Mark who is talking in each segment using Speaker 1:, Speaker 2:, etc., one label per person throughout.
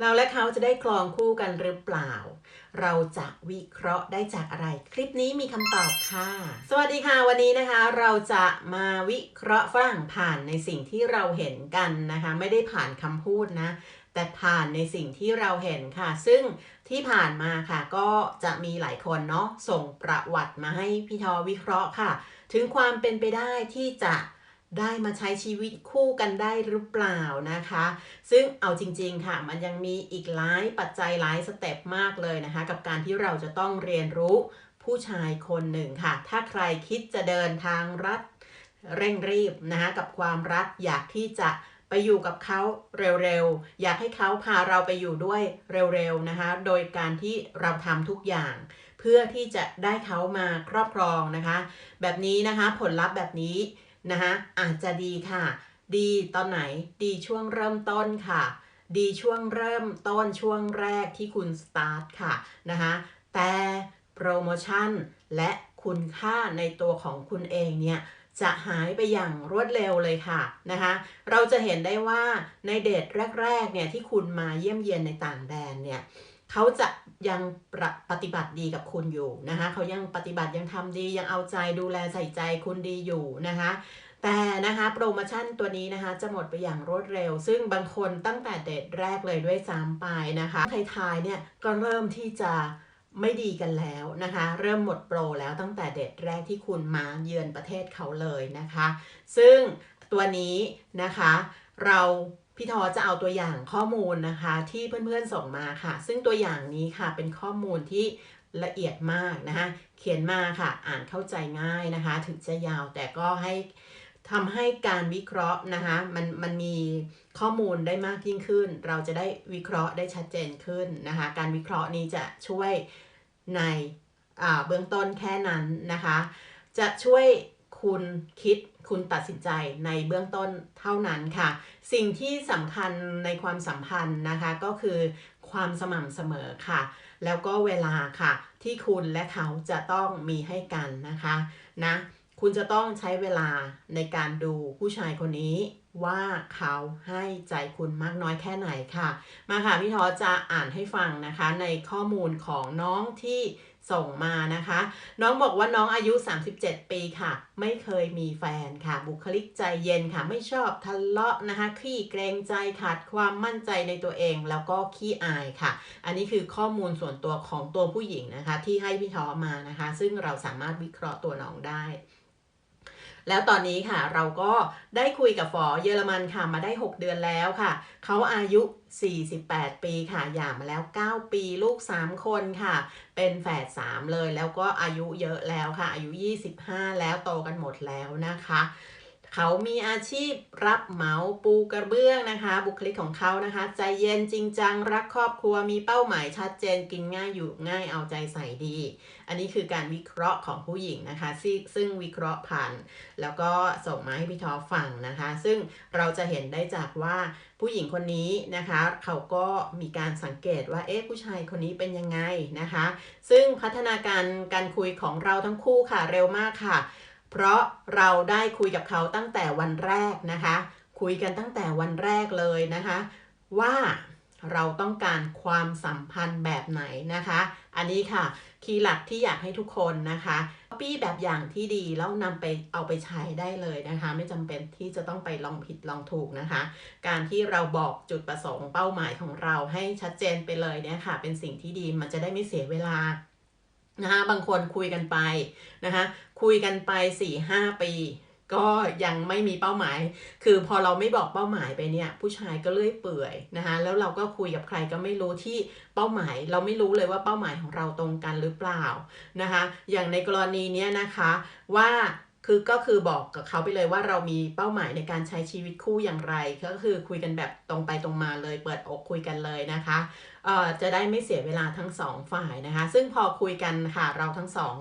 Speaker 1: เราและเขาจะได้คลองคู่กันหรือเปล่า เราจะวิเคราะห์ได้จากอะไร คลิปนี้มีคำตอบค่ะ สวัสดีค่ะ วันนี้นะคะ เราจะมาวิเคราะห์ฝรั่งผ่านในสิ่งที่เราเห็นกันนะคะ ไม่ได้ผ่านคำพูดนะ แต่ผ่านในสิ่งที่เราเห็นค่ะ ซึ่งที่ผ่านมาค่ะ ก็จะมีหลายคนเนาะส่งประวัติมาให้พี่ทอวิเคราะห์ค่ะ ถึงความเป็นไปได้ที่จะ ได้มาใช้ชีวิตคู่กันได้หรือเปล่านะคะ ซึ่งเอาจริงๆค่ะ มันยังมีอีกหลายปัจจัยหลายสเต็ปมากเลยนะคะ กับการที่เราจะต้องเรียนรู้ผู้ชายคนหนึ่งค่ะ ถ้าใครคิดจะเดินทางรัดเร่งรีบนะคะกับความรักอยากที่จะไปอยู่กับเขาเร็วๆ อยากให้เขาพาเราไปอยู่ด้วยเร็วๆนะคะ โดยการที่เราทำทุกอย่าง เพื่อที่จะได้เขามาครอบครองนะคะ แบบนี้นะคะผลลัพธ์แบบนี้ นะคะอาจจะดีค่ะ ดีตอนไหนดีช่วงเริ่มต้นค่ะ ดีช่วงเริ่มต้นช่วงแรกที่คุณสตาร์ทค่ะนะคะแต่โปรโมชั่นและคุณค่าในตัวของคุณเองเนี่ยจะหายไปอย่างรวดเร็วเลยค่ะนะคะ เราจะเห็นได้ว่าในเดทแรกๆเนี่ยที่คุณมาเยี่ยมเยียนในต่างแดนเนี่ย เขาจะยังปฏิบัติดีกับคุณอยู่นะคะเขายังปฏิบัติยังทำดียังเอาใจดูแลใส่ใจคุณดีอยู่นะคะแต่นะคะโปรโมชั่นตัวนี้นะคะจะหมดไปอย่างรวดเร็ว ซึ่งบางคนตั้งแต่เดทแรกเลยด้วยซ้ำไปนะคะท้ายๆเนี่ยก็เริ่มที่จะไม่ดีกันแล้วนะคะ เริ่มหมดโปรแล้วตั้งแต่เดทแรกที่คุณมาเยือนประเทศเขาเลยนะคะ ซึ่งตัวนี้นะคะเรา พี่ทอจะเอาตัวอย่างข้อมูลนะคะ ที่เพื่อนๆส่งมาค่ะ ซึ่งตัวอย่างนี้ค่ะเป็นข้อมูลที่ละเอียดมากนะคะ เขียนมาค่ะอ่านเข้าใจง่ายนะคะ ถึงจะยาวแต่ก็ให้ทำให้การวิเคราะห์นะคะมันมันมีข้อมูลได้มากยิ่งขึ้น เราจะได้วิเคราะห์ได้ชัดเจนขึ้นนะคะ การวิเคราะห์นี้จะช่วยในเบื้องต้นแค่นั้นนะคะ จะช่วย คุณคิดคุณตัดสินใจในเบื้องต้นเท่านั้นค่ะ สิ่งที่สำคัญในความสัมพันธ์นะคะก็คือความสม่ำเสมอค่ะ แล้วก็เวลาค่ะ ที่คุณและเขาจะต้องมีให้กันนะคะนะคุณจะต้องใช้เวลาในการดูผู้ชายคนนี้ว่าเขาให้ใจคุณมากน้อยแค่ไหนค่ะ มาค่ะพี่ทอจะอ่านให้ฟังนะคะ ในข้อมูลของน้องที่ ส่งมานะคะ น้องบอกว่าน้องอายุ 37 ปีค่ะ ไม่เคยมีแฟนค่ะ บุคลิกใจเย็นค่ะ ไม่ชอบทะเลาะนะคะ ขี้เกรงใจขาดความมั่นใจในตัวเอง แล้วก็ขี้อายค่ะ อันนี้คือข้อมูลส่วนตัวของตัวผู้หญิงนะคะ ที่ให้พี่ทอมานะคะ ซึ่งเราสามารถวิเคราะห์ตัวน้องได้ แล้วตอนนี้ค่ะเราก็ได้คุยกับฝอเยอรมันค่ะมาได้ 6 เดือนแล้วค่ะ เขาอายุ 48 ปีค่ะหย่ามาแล้ว 9 ปีลูก 3 คนค่ะ เป็นแฝด3เลยแล้วก็อายุเยอะแล้วค่ะ อายุ 25 แล้วโตกันหมดแล้วนะคะ เขามีอาชีพรับเหมาปูกระเบื้องนะคะ บุคลิกของเขานะคะ ใจเย็นจริงจัง รักครอบครัวมีเป้าหมายชัดเจนกินง่ายอยู่ง่ายเอาใจใส่ดี อันนี้คือการวิเคราะห์ของผู้หญิงนะคะ ซึ่งวิเคราะห์ผ่าน แล้วก็ส่งมาให้พี่ทอฟังนะคะ ซึ่งเราจะเห็นได้จากว่าผู้หญิงคนนี้นะคะ เขาก็มีการสังเกตว่าเอ๊ะผู้ชายคนนี้เป็นยังไงนะคะ ซึ่งพัฒนาการการคุยของเราทั้งคู่ค่ะเร็วมากค่ะ เพราะเราได้คุยกับเขาตั้งแต่วันแรกนะคะ คุยกันตั้งแต่วันแรกเลยนะคะ ว่าเราต้องการความสัมพันธ์แบบไหนนะคะ อันนี้ค่ะ คีย์หลักที่อยากให้ทุกคนนะคะปี้แบบอย่างที่ดีแล้วนำไปเอาไปใช้ได้เลยนะคะ ไม่จำเป็นที่จะต้องไปลองผิดลองถูกนะคะ การที่เราบอกจุดประสงค์เป้าหมายของเราให้ชัดเจนไปเลยเนี่ยค่ะ เป็นสิ่งที่ดีมันจะได้ไม่เสียเวลานะคะบางคนคุยกันไปนะคะ คุยกันไป4หปี ก็ยังไม่มีเป้าหมาย คือพอเราไม่บอกเป้าหมายไปเนี่ย ผู้ชายก็เลื่อยเปื่อยนะคะแล้วเราก็คุยกับใครก็ไม่รู้ที่เป้าหมาย เราไม่รู้เลยว่าเป้าหมายของเราตรงกันหรือเปล่านะคะ อย่างในกรณีนี้นะคะว่าคือก็คือบอกกับเขาไปเลยว่าเรามีเป้าหมายในการใช้ชีวิตคู่อย่างไร ก็คือคุยกันแบบตรงไปตรงมาเลย เปิดอกคุยกันเลยนะคะเออจะได้ไม่เสียเวลาทั้งสองฝ่ายนะคะ ซึ่งพอคุยกันค่ะเราทั้งสอง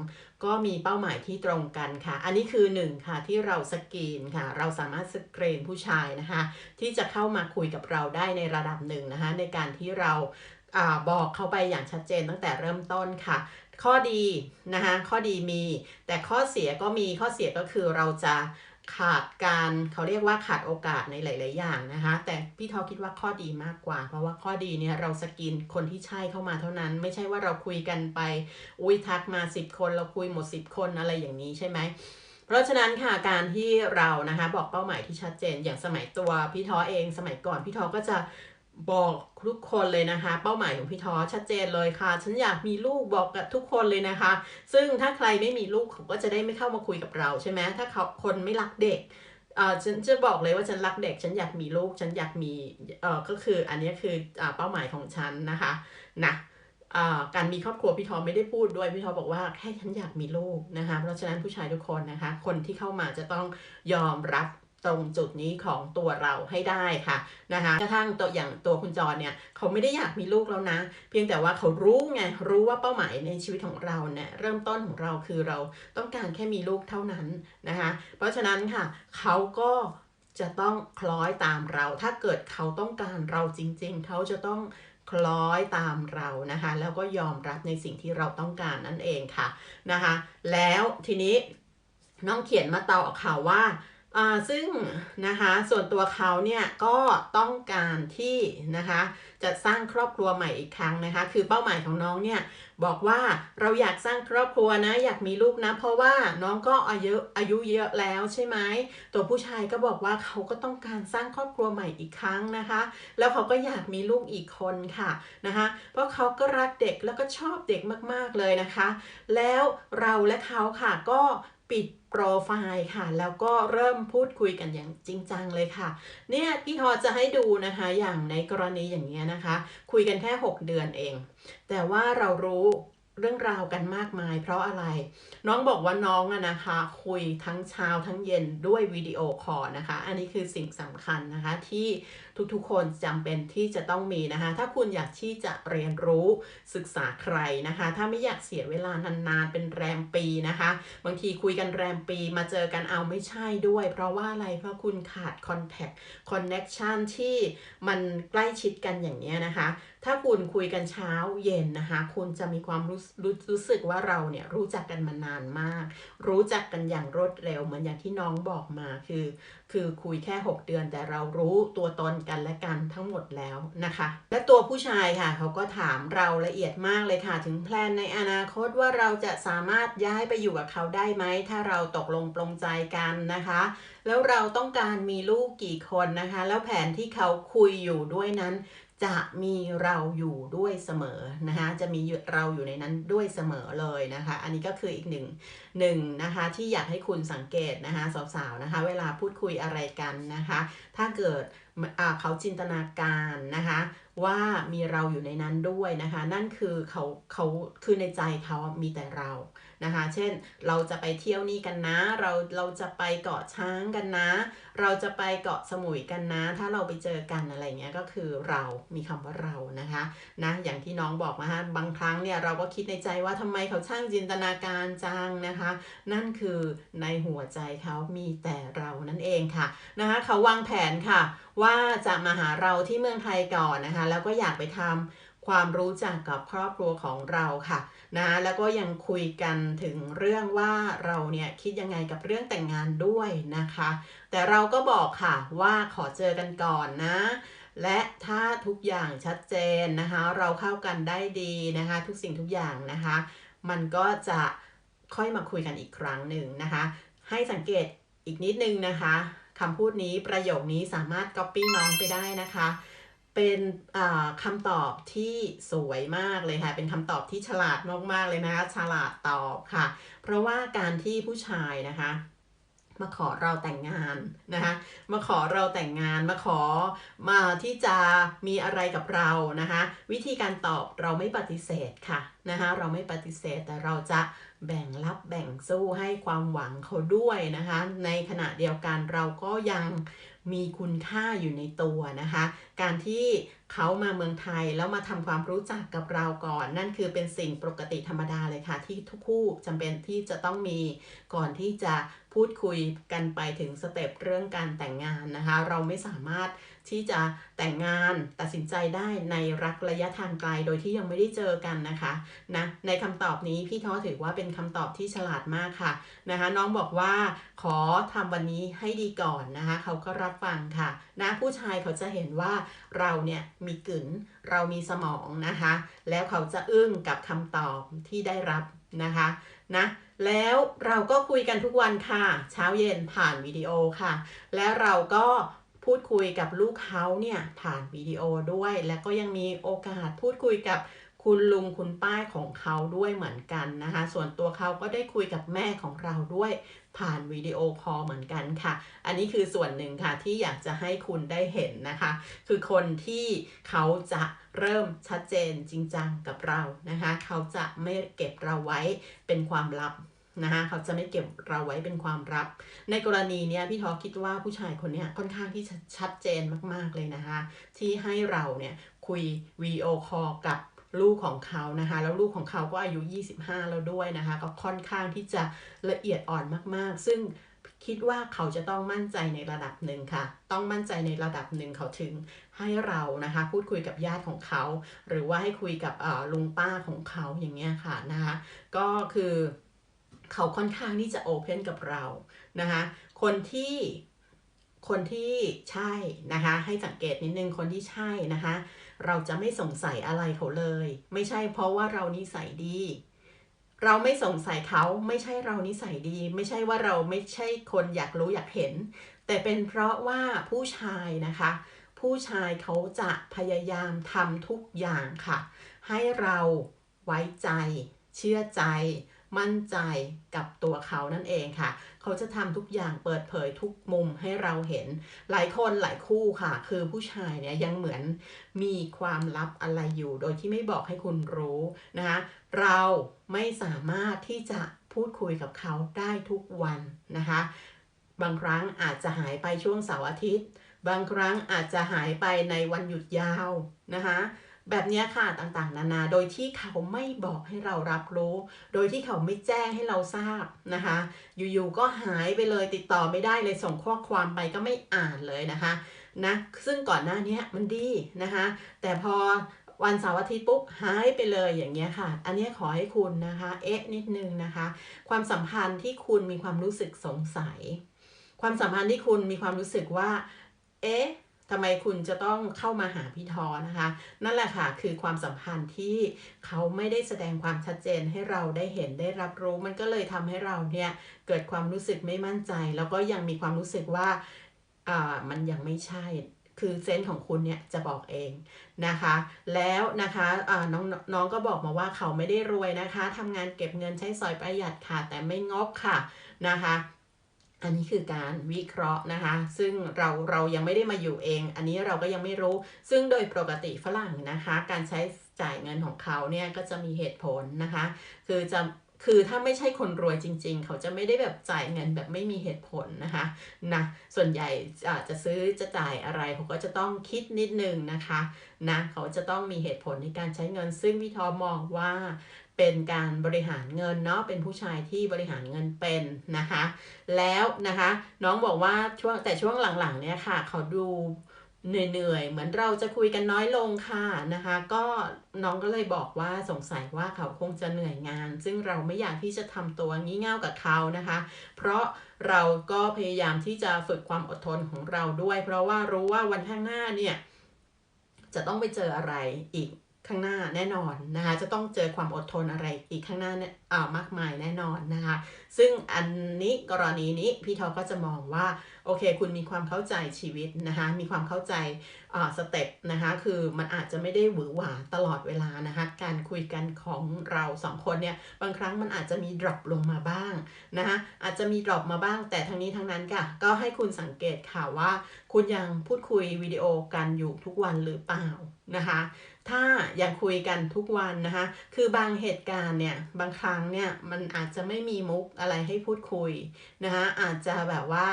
Speaker 1: ก็มีเป้าหมายที่ตรงกันค่ะ อันนี้คือ1ค่ะที่เราสกรีนค่ะ เราสามารถสกรีนผู้ชายนะคะ ที่จะเข้ามาคุยกับเราได้ในระดับหนึ่งนะคะ ในการที่เราอบอกเข้าไปอย่างชัดเจนตั้งแต่เริ่มต้นค่ะ ข้อดีนะคะข้อดีมี แต่ข้อเสียก็มีข้อเสียก็คือเราจะ ขาดการเขาเรียกว่าขาดโอกาสในหลาย ๆ อย่างนะคะ แต่พี่ทอคิดว่าข้อดีมากกว่า เพราะว่าข้อดีเนี่ยเราสกินคนที่ใช่เข้ามาเท่านั้น ไม่ใช่ว่าเราคุยกันไป อุ้ยทักมา 10 คนเราคุยหมด 10 คนอะไรอย่างนี้ใช่ไหมเพราะฉะนั้นค่ะการที่เรานะคะบอกเป้าหมายที่ชัดเจนอย่างสมัยตัวพี่ท้อเองสมัยก่อนพี่ท้อก็จะ บอกทุกคนเลยนะคะ เป้าหมายของพี่ทอชัดเจนเลยค่ะ ฉันอยากมีลูกบอกกับทุกคนเลยนะคะ ซึ่งถ้าใครไม่มีลูกเขาก็จะได้ไม่เข้ามาคุยกับเราใช่ไหมถ้าเขาคนไม่รักเด็กเอ่อฉันจะบอกเลยว่าฉันรักเด็ก ฉันอยากมีลูก ฉันอยากมีเออก็คืออันนี้คืออ่าเป้าหมายของฉันนะคะนะอ่าการมีครอบครัวพี่ทอไม่ได้พูดด้วยพี่ทอบอกว่าแค่ฉันอยากมีลูกนะคะ เพราะฉะนั้นผู้ชายทุกคนนะคะ คนที่เข้ามาจะต้องยอมรับ ตรงจุดนี้ของตัวเราให้ได้ค่ะนะคะกระทั่งตัวอย่างตัวคุณจรเนี่ยเขาไม่ได้อยากมีลูกแล้วนะ เพียงแต่ว่าเขารู้ไงรู้ว่าเป้าหมายในชีวิตของเราเนี่ยเริ่มต้นของเราคือเราต้องการแค่มีลูกเท่านั้นนะคะเพราะฉะนั้นค่ะเขาก็จะต้องคล้อยตามเรา ถ้าเกิดเขาต้องการเราจริง ๆ เขาจะต้องคล้อยตามเรานะคะ แล้วก็ยอมรับในสิ่งที่เราต้องการนั่นเองค่ะนะคะ แล้วทีนี้น้องเขียนมาต่อค่ะว่าอ่า ซึ่งนะคะส่วนตัวเขาเนี่ยก็ต้องการที่นะคะจะสร้างครอบครัวใหม่อีกครั้งนะคะ คือเป้าหมายของน้องเนี่ยบอกว่าเราอยากสร้างครอบครัวนะอยากมีลูกนะ เพราะว่าน้องก็อายุอายุเยอะแล้วใช่ไหมตัวผู้ชายก็บอกว่าเขาก็ต้องการสร้างครอบครัวใหม่อีกครั้งนะคะ แล้วเขาก็อยากมีลูกอีกคนค่ะนะคะเพราะเขาก็รักเด็กแล้วก็ชอบเด็กมากๆเลยนะคะ แล้วเราและเขาค่ะก็ ปิดโปรไฟล์ค่ะ แล้วก็เริ่มพูดคุยกันอย่างจริงจังเลยค่ะ เนี่ยพี่ทอจะให้ดูนะคะ อย่างในกรณีอย่างเงี้ยนะคะ คุยกันแค่ 6 เดือนเอง แต่ว่าเรารู้เรื่องราวกันมากมาย เพราะอะไร น้องบอกว่าน้องอะนะคะ คุยทั้งเช้าทั้งเย็นด้วยวิดีโอคอลนะคะ อันนี้คือสิ่งสำคัญนะคะที่ทุกๆ คนจำเป็นที่จะต้องมีนะคะ ถ้าคุณอยากที่จะเรียนรู้ศึกษาใครนะคะ ถ้าไม่อยากเสียเวลานานๆเป็นแรมปีนะคะ บางทีคุยกันแรมปีมาเจอกันเอาไม่ใช่ด้วย เพราะว่าอะไรเพราะคุณขาดคอนแทคคอนเน็กชันที่มันใกล้ชิดกันอย่างนี้นะคะ ถ้าคุณคุยกันเช้าเย็นนะคะ คุณจะมีความรู้รู้รู้สึกว่าเราเนี่ยรู้จักกันมานานมาก รู้จักกันอย่างรวดเร็วเหมือนอย่างที่น้องบอกมาคือ คือคุยแค่ 6 เดือนแต่เรารู้ตัวตนกันและกันทั้งหมดแล้วนะคะ และตัวผู้ชายค่ะ เขาก็ถามเราละเอียดมากเลยค่ะ ถึงแพลนในอนาคตว่าเราจะสามารถย้ายไปอยู่กับเขาได้ไหม ถ้าเราตกลงปลงใจกันนะคะ แล้วเราต้องการมีลูกกี่คนนะคะ แล้วแผนที่เขาคุยอยู่ด้วยนั้น จะมีเราอยู่ด้วยเสมอนะคะจะมีเราอยู่ในนั้นด้วยเสมอเลยนะคะ อันนี้ก็คืออีกหนึ่งหนึ่งนะคะที่อยากให้คุณสังเกตนะคะสาวๆนะคะ เวลาพูดคุยอะไรกันนะคะ ถ้าเกิดเขาจินตนาการนะคะว่ามีเราอยู่ในนั้นด้วยนะคะ นั่นคือเขาเขาคือในใจเขามีแต่เรา นะคะ เช่น เราจะไปเที่ยวนี่กันนะ เราเราจะไปเกาะช้างกันนะ เราจะไปเกาะสมุยกันนะ ถ้าเราไปเจอกันอะไรเงี้ยก็คือเรามีคำว่าเรานะคะนะอย่างที่น้องบอกนะคะบางครั้งเนี่ยเราก็คิดในใจว่าทำไมเขาช่างจินตนาการจังนะคะ นั่นคือในหัวใจเขามีแต่เรานั่นเองค่ะนะคะเขาวางแผนค่ะ ว่าจะมาหาเราที่เมืองไทยก่อนนะคะ แล้วก็อยากไปทำ ความรู้จักกับครอบครัวของเราค่ะนะแล้วก็ยังคุยกันถึงเรื่องว่าเราเนี่ยคิดยังไงกับเรื่องแต่งงานด้วยนะคะ แต่เราก็บอกค่ะว่าขอเจอกันก่อนนะ และถ้าทุกอย่างชัดเจนนะคะ เราเข้ากันได้ดีนะคะ ทุกสิ่งทุกอย่างนะคะ มันก็จะค่อยมาคุยกันอีกครั้งหนึ่งนะคะ ให้สังเกตอีกนิดนึงนะคะคำพูดนี้ประโยคนี้สามารถ copy น้องไปได้นะคะ เป็นคำตอบที่สวยมากเลยค่ะ เป็นคำตอบที่ฉลาดมากๆเลยนะคะฉลาดตอบค่ะ เพราะว่าการที่ผู้ชายนะคะมาขอเราแต่งงานนะคะมาขอเราแต่งงานมาขอมาที่จะมีอะไรกับเรานะคะ วิธีการตอบเราไม่ปฏิเสธค่ะนะคะเราไม่ปฏิเสธแต่เราจะแบ่งรับแบ่งสู้ให้ความหวังเขาด้วยนะคะ ในขณะเดียวกันเราก็ยัง มีคุณค่าอยู่ในตัวนะคะ การที่เขามาเมืองไทยแล้วมาทำความรู้จักกับเราก่อน นั่นคือเป็นสิ่งปกติธรรมดาเลยค่ะ ที่ทุกคู่จำเป็นที่จะต้องมีก่อนที่จะพูดคุยกันไปถึงสเต็ปเรื่องการแต่งงานนะคะ เราไม่สามารถ ที่จะแต่งงานตัดสินใจได้ในรักระยะทางไกลโดยที่ยังไม่ได้เจอกันนะคะนะในคำตอบนี้พี่ท้อถือว่าเป็นคำตอบที่ฉลาดมากค่ะนะคะน้องบอกว่าขอทำวันนี้ให้ดีก่อนนะคะเขาก็รับฟังค่ะนะผู้ชายเขาจะเห็นว่าเราเนี่ยมีกึ๋นเรามีสมองนะคะ แล้วเขาจะอึ้งกับคำตอบที่ได้รับนะคะนะแล้วเราก็คุยกันทุกวันค่ะ เช้าเย็นผ่านวิดีโอค่ะ แล้วเราก็ พูดคุยกับลูกเขาเนี่ยผ่านวิดีโอด้วย แล้วก็ยังมีโอกาสพูดคุยกับคุณลุงคุณป้าของเขาด้วยเหมือนกันนะคะ ส่วนตัวเขาก็ได้คุยกับแม่ของเราด้วยผ่านวิดีโอคอลเหมือนกันค่ะ อันนี้คือส่วนหนึ่งค่ะที่อยากจะให้คุณได้เห็นนะคะ คือคนที่เขาจะเริ่มชัดเจนจริงจังกับเรานะคะ เขาจะไม่เก็บเราไว้เป็นความลับ นะคะเขาจะไม่เก็บเราไว้เป็นความลับ ในกรณีเนี้ยพี่ทอคิดว่าผู้ชายคนเนี้ยค่อนข้างที่ชัดเจนมากๆเลยนะคะ ที่ให้เราเนี่ยคุยวีดีโอคอลกับลูกของเขานะคะ แล้วลูกของเขาก็อายุ 25 แล้วด้วยนะคะ ก็ค่อนข้างที่จะละเอียดอ่อนมากๆ ซึ่งคิดว่าเขาจะต้องมั่นใจในระดับหนึ่งค่ะ ต้องมั่นใจในระดับหนึ่งเขาถึงให้เรานะคะ พูดคุยกับญาติของเขา หรือว่าให้คุยกับลุงป้าของเขาอย่างเงี้ยค่ะนะคะ ก็คือ เขาค่อนข้างที่จะโอเพนกับเรานะคะคนที่คนที่ใช่นะคะให้สังเกตนิดนึงคนที่ใช่นะคะเราจะไม่สงสัยอะไรเขาเลย ไม่ใช่เพราะว่าเรานิสัยดี เราไม่สงสัยเขาไม่ใช่เรานิสัยดี ไม่ใช่ว่าเราไม่ใช่คนอยากรู้อยากเห็น แต่เป็นเพราะว่าผู้ชายนะคะ ผู้ชายเขาจะพยายามทำทุกอย่างค่ะ ให้เราไว้ใจ เชื่อใจ มั่นใจกับตัวเขานั่นเองค่ะ เขาจะทำทุกอย่างเปิดเผยทุกมุมให้เราเห็น หลายคนหลายคู่ค่ะ คือผู้ชายเนี่ยยังเหมือนมีความลับอะไรอยู่ โดยที่ไม่บอกให้คุณรู้นะคะเราไม่สามารถที่จะพูดคุยกับเขาได้ทุกวันนะคะ บางครั้งอาจจะหายไปช่วงเสาร์อาทิตย์ บางครั้งอาจจะหายไปในวันหยุดยาวนะคะ แบบนี้ค่ะต่างๆ นานา โดยที่เขาไม่บอกให้เรารับรู้ โดยที่เขาไม่แจ้งให้เราทราบนะคะ อยู่ๆก็หายไปเลยติดต่อไม่ได้เลยส่งข้อความไปก็ไม่อ่านเลยนะคะนะซึ่งก่อนหน้านี้มันดีนะคะ แต่พอวันเสาร์อาทิตย์ปุ๊บหายไปเลยอย่างเงี้ยค่ะ อันนี้ขอให้คุณนะคะเอ๊ะนิดนึงนะคะ ความสัมพันธ์ที่คุณมีความรู้สึกสงสัย ความสัมพันธ์ที่คุณมีความรู้สึกว่า เอ๊ะ ทำไมคุณจะต้องเข้ามาหาพี่ทอนะคะ นั่นแหละค่ะคือความสัมพันธ์ที่เขาไม่ได้แสดงความชัดเจนให้เราได้เห็นได้รับรู้มันก็เลยทำให้เราเนี่ยเกิดความรู้สึกไม่มั่นใจ แล้วก็ยังมีความรู้สึกว่าอ่ามันยังไม่ใช่คือเซนส์ของคุณเนี่ยจะบอกเองนะคะ แล้วนะคะะน้องน้องก็บอกมาว่าเขาไม่ได้รวยนะคะทำงานเก็บเงินใช้สอยประหยัดค่ะ แต่ไม่งกค่ะนะคะ อันนี้คือการวิเคราะห์นะคะ ซึ่งเราเรายังไม่ได้มาอยู่เอง อันนี้เราก็ยังไม่รู้ ซึ่งโดยปกติฝรั่งนะคะ การใช้จ่ายเงินของเขาเนี่ยก็จะมีเหตุผลนะคะ คือจะคือถ้าไม่ใช่คนรวยจริง ๆ เขาจะไม่ได้แบบจ่ายเงินแบบไม่มีเหตุผลนะคะนะส่วนใหญ่จะซื้อจะจ่ายอะไรเขาก็จะต้องคิดนิดนึงนะคะนะเขาจะต้องมีเหตุผลในการใช้เงิน ซึ่งพี่ทอมองว่า เป็นการบริหารเงินเนาะเป็นผู้ชายที่บริหารเงินเป็นนะคะ แล้วนะคะน้องบอกว่าช่วงแต่ช่วงหลังๆเนี่ยค่ะ เขาดูเหนื่อยๆ เหมือนเราจะคุยกันน้อยลงค่ะนะคะ ก็น้องก็เลยบอกว่าสงสัยว่าเขาคงจะเหนื่อยงาน ซึ่งเราไม่อยากที่จะทำตัวงี่เง่ากับเขานะคะ เพราะเราก็พยายามที่จะฝึกความอดทนของเราด้วย เพราะว่ารู้ว่าวันข้างหน้าเนี่ยจะต้องไปเจออะไรอีก ข้างหน้าแน่นอนนะคะจะต้องเจอความอดทนอะไรอีกข้างหน้าเนี่ยอ่ามากมายแน่นอนนะคะซึ่งอันนี้กรณีนี้พี่ทอก็จะมองว่าโอเค คุณมีความเข้าใจชีวิตนะคะมีความเข้าใจอ่าสเต็ปนะคะคือมันอาจจะไม่ได้หวือหวาตลอดเวลานะคะการคุยกันของเราสองคนเนี่ยบางครั้งมันอาจจะมีดรอปลงมาบ้างนะคะอาจจะมีดรอปมาบ้าง แต่ทั้งนี้ทั้งนั้นค่ะก็ให้คุณสังเกตค่ะว่า คุณยังพูดคุยวิดีโอกันอยู่ทุกวันหรือเปล่านะคะ ถ้ายังคุยกันทุกวันนะคะ คือบางเหตุการณ์เนี่ยบางครั้งเนี่ยมันอาจจะไม่มีมุกอะไรให้พูดคุยนะคะอาจจะแบบว่า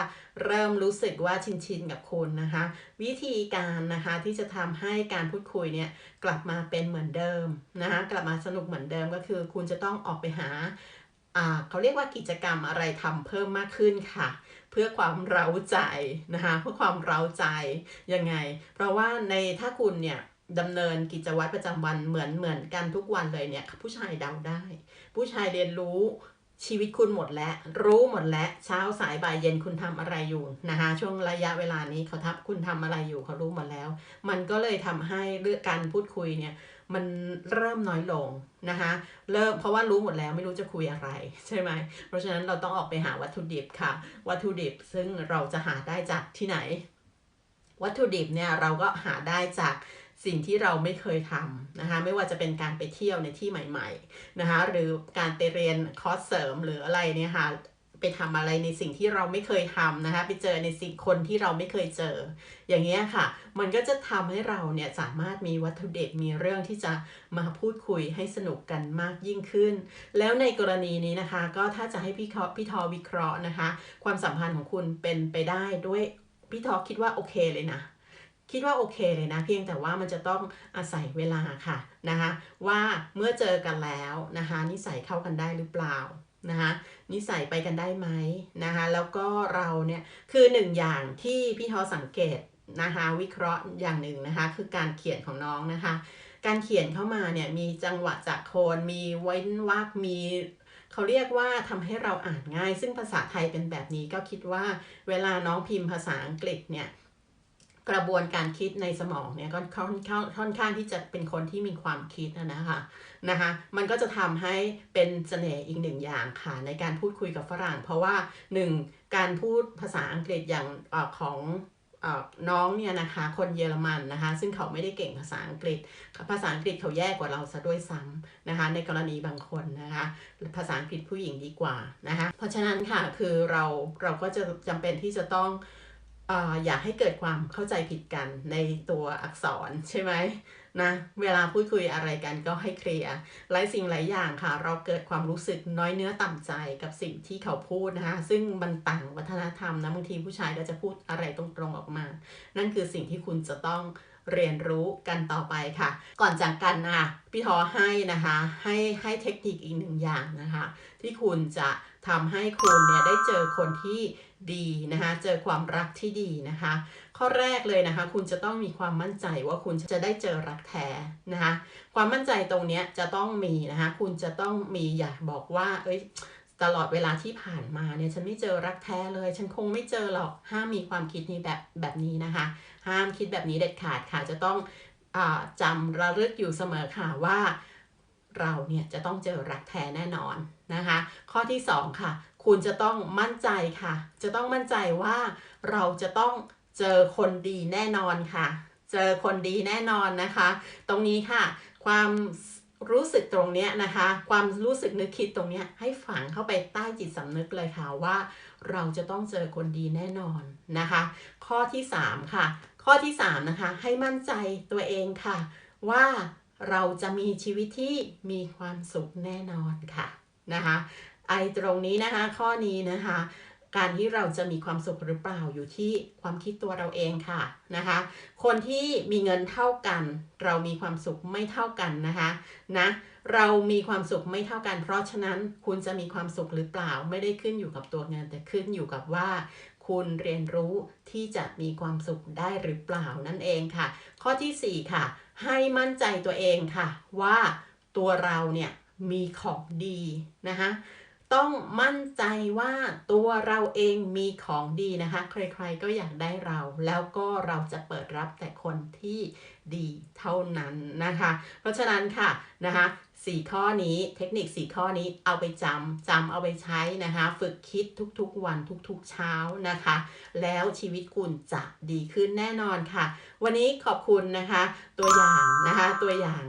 Speaker 1: เริ่มรู้สึกว่าชินชินกับคุณนะคะ วิธีการนะคะที่จะทำให้การพูดคุยเนี่ยกลับมาเป็นเหมือนเดิมนะคะกลับมาสนุกเหมือนเดิมก็คือ คุณจะต้องออกไปหาอ่าเขาเรียกว่ากิจกรรมอะไรทำเพิ่มมากขึ้นค่ะ เพื่อความเร้าใจนะคะเพื่อความเร้าใจยังไง เพราะว่าในถ้าคุณเนี่ย ดำเนินกิจวัตรประจำวันเหมือนเหมือนกันทุกวันเลยเนี่ย ผู้ชายเดาได้ ผู้ชายเรียนรู้ชีวิตคุณหมดแล้ว รู้หมดแล้วเช้าสายบ่ายเย็นคุณทำอะไรอยู่นะคะช่วงระยะเวลานี้เขาทับคุณทำอะไรอยู่เขารู้หมดแล้ว มันก็เลยทำให้เรื่องการพูดคุยเนี่ยมันเริ่มน้อยลงนะคะเริ่มเพราะว่ารู้หมดแล้วไม่รู้จะคุยอะไรใช่ไหมเพราะฉะนั้นเราต้องออกไปหาวัตถุดิบค่ะ วัตถุดิบซึ่งเราจะหาได้จากที่ไหน วัตถุดิบเนี่ยเราก็หาได้จาก สิ่งที่เราไม่เคยทำนะคะไม่ว่าจะเป็นการไปเที่ยวในที่ใหม่ๆนะคะหรือการไปเรียนคอร์สเสริมหรืออะไรเนี่ยค่ะไปทำอะไรในสิ่งที่เราไม่เคยทำนะคะไปเจอในสิ่งคนที่เราไม่เคยเจอ อย่างเงี้ยค่ะ มันก็จะทำให้เราเนี่ยสามารถมีวัตถุดิบมีเรื่องที่จะมาพูดคุยให้สนุกกันมากยิ่งขึ้น แล้วในกรณีนี้นะคะ ก็ถ้าจะให้พี่เขาพี่ทอวิเคราะห์นะคะ ความสัมพันธ์ของคุณเป็นไปได้ด้วยพี่ทอคิดว่าโอเคเลยนะ คิดว่าโอเคเลยนะ เพียงแต่ว่ามันจะต้องอาศัยเวลาค่ะนะคะว่าเมื่อเจอกันแล้วนะคะ นิสัยเข้ากันได้หรือเปล่านะคะนิสัยไปกันได้ไหมนะคะแล้วก็เราเนี่ยคือหนึ่งอย่างที่พี่ทอสังเกตนะคะวิเคราะห์อย่างหนึ่งนะคะคือการเขียนของน้องนะคะ การเขียนเข้ามาเนี่ยมีจังหวะจากโคนมีเว้นวรรคมีเขาเรียกว่าทำให้เราอ่านง่าย ซึ่งภาษาไทยเป็นแบบนี้ก็คิดว่าเวลาน้องพิมพ์ภาษาอังกฤษเนี่ย กระบวนการคิดในสมองเนี่ยก็ค่อนข้างค่อนข้างที่จะเป็นคนที่มีความคิดนะคะนะคะมันก็จะทำให้เป็นเสน่ห์อีกหนึ่งอย่างค่ะในการพูดคุยกับฝรั่ง เพราะว่าหนึ่งการพูดภาษาอังกฤษอย่างอของน้องเนี่ยนะคะคนเยอรมันนะคะซึ่งเขาไม่ได้เก่งภาษาอังกฤษ ภาษาอังกฤษเขาแย่กว่าเราซะด้วยซ้ำนะคะในกรณีบางคนนะคะภาษาอังกฤษผู้หญิงดีกว่านะคะเพราะฉะนั้นค่ะคือเราเราก็จะจำเป็นที่จะต้อง อยากให้เกิดความเข้าใจผิดกันในตัวอักษรใช่ไหมนะเวลาพูดคุยอะไรกันก็ให้เคลียร์หลายสิ่งหลายอย่างค่ะ เราเกิดความรู้สึกน้อยเนื้อต่ำใจกับสิ่งที่เขาพูดนะคะซึ่งมันต่างวัฒนธรรมนะบางทีผู้ชายก็จะพูดอะไรตรงๆออกมา นั่นคือสิ่งที่คุณจะต้อง เรียนรู้กันต่อไปค่ะ ก่อนจากกันนะพี่ทอให้นะคะให้ให้เทคนิคอีกหนึ่งอย่างนะคะ ที่คุณจะทำให้คุณเนี่ยได้เจอคนที่ดีนะคะเจอความรักที่ดีนะคะ ข้อแรกเลยนะคะ คุณจะต้องมีความมั่นใจว่าคุณจะได้เจอรักแท้นะคะความมั่นใจตรงนี้จะต้องมีนะคะคุณจะต้องมีอยากบอกว่า เอ้ยตลอดเวลาที่ผ่านมาเนี่ยฉันไม่เจอรักแท้เลย ฉันคงไม่เจอหรอกห้ามมีความคิดนี้แบบแบบนี้นะคะ ห้ามคิดแบบนี้เด็ดขาดค่ะจะต้องอจำระลึกอยู่เสมอค่ะว่าเราเนี่ยจะต้องเจอรักแท้แน่นอนนะคะ ข้อที่ 2 ค่ะ คุณจะต้องมั่นใจค่ะ จะต้องมั่นใจว่าเราจะต้องเจอคนดีแน่นอนค่ะ เจอคนดีแน่นอนนะคะ ตรงนี้ค่ะ ความรู้สึกตรงเนี้ยนะคะ ความรู้สึกนึกคิดตรงเนี้ยให้ฝังเข้าไปใต้จิตสำนึกเลยค่ะว่า เราจะต้องเจอคนดีแน่นอนนะคะ ข้อที่ 3 ค่ะ ข้อที่3นะคะให้มั่นใจตัวเองค่ะ ว่าเราจะมีชีวิตที่มีความสุขแน่นอนค่ะนะคะไอตรงนี้นะคะข้อนี้นะคะ การที่เราจะมีความสุขหรือเปล่าอยู่ที่ความคิดตัวเราเองค่ะนะคะ คนที่มีเงินเท่ากัน เรามีความสุขไม่เท่ากันนะคะนะเรามีความสุขไม่เท่ากัน เพราะฉะนั้นคุณจะมีความสุขหรือเปล่าไม่ได้ขึ้นอยู่กับตัวเงินแต่ขึ้นอยู่กับว่า คุณเรียนรู้ที่จะมีความสุขได้หรือเปล่านั่นเองค่ะ ข้อที่ 4 ค่ะ ให้มั่นใจตัวเองค่ะ ว่าตัวเราเนี่ยมีของดีนะคะต้องมั่นใจว่าตัวเราเองมีของดีนะคะ ใครๆก็อยากได้เรา แล้วก็เราจะเปิดรับแต่คนที่ดีเท่านั้นนะคะ เพราะฉะนั้นค่ะนะคะ สี่ข้อนี้เทคนิค 4 ข้อนี้เอาไปจำจำเอาไปใช้นะคะ ฝึกคิดทุกๆวันทุกๆเช้านะคะ แล้วชีวิตคุณจะดีขึ้นแน่นอนค่ะ วันนี้ขอบคุณนะคะ ตัวอย่างนะคะตัวอย่าง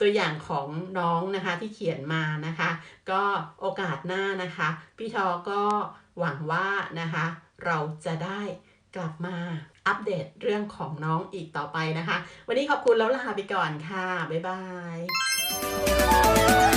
Speaker 1: ตัวอย่างของน้องนะคะที่เขียนมานะคะ ก็โอกาสหน้านะคะ พี่ทอก็หวังว่านะคะ เราจะได้กลับมา อัปเดตเรื่องของน้องอีกต่อไปนะคะ วันนี้ขอบคุณแล้วลาไปก่อนค่ะ บ๊ายบาย